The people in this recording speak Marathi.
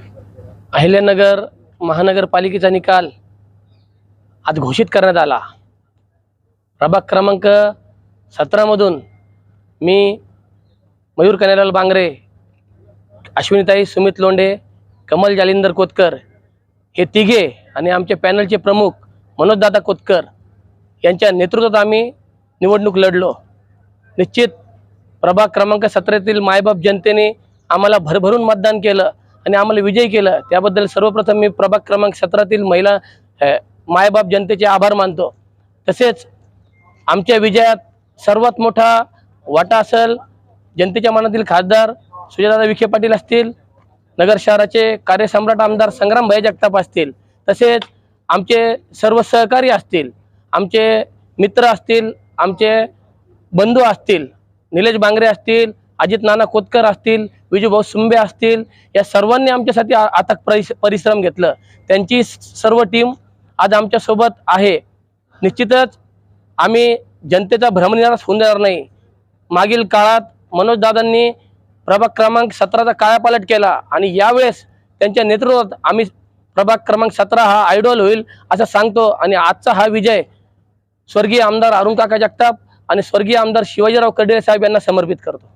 अहिल्यानगर महानगरपालिकेचा निकाल आज घोषित करण्यात आला. प्रभाग क्रमांक सतरामधून मी मयूर कन्यालाल बांगरे अश्विनीताई सुमित लोंढे कमल जालिंदर कोतकर हे तिघे आणि आमचे पॅनलचे प्रमुख मनोजदादा कोतकर यांच्या नेतृत्वात आम्ही निवडणूक लढलो. निश्चित प्रभाग क्रमांक सतरातील मायबाप जनतेने आम्हाला भरभरून मतदान केलं. आणि आम्हाला विजय केलं. त्याबद्दल सर्वप्रथम मी प्रभाग क्रमांक सतरातील महिला मायबाप जनतेचे आभार मानतो. तसेच आमच्या विजयात सर्वात मोठा वाटा असेल जनतेच्या मनातील खासदार सुजयदादा विखे पाटील असतील नगर शहराचे कार्यसम्राट आमदार संग्रामभाई जगताप असतील तसेच आमचे सर्व सहकारी असतील आमचे मित्र असतील आमचे बंधू असतील निलेश बांगरे असतील अजित नाना कोतकर असतील विजूभाऊ सुंबे असतील या सर्वांनी आमच्यासाठी आता परिश परिश्रम घेतलं. त्यांची सर्व टीम आज आमच्यासोबत आहे. निश्चितच आम्ही जनतेचा भ्रमनिराश होऊन देणार नाही. मागील काळात मनोजदादांनी प्रभाग क्रमांक सतराचा कायापालट केला आणि यावेळेस त्यांच्या नेतृत्वात आम्ही प्रभाग क्रमांक सतरा हा आयडॉल होईल असं सांगतो. आणि आजचा हा विजय स्वर्गीय आमदार अरुण काका जगताप आणि स्वर्गीय आमदार शिवाजीराव कर्डिले साहेब यांना समर्पित करतो.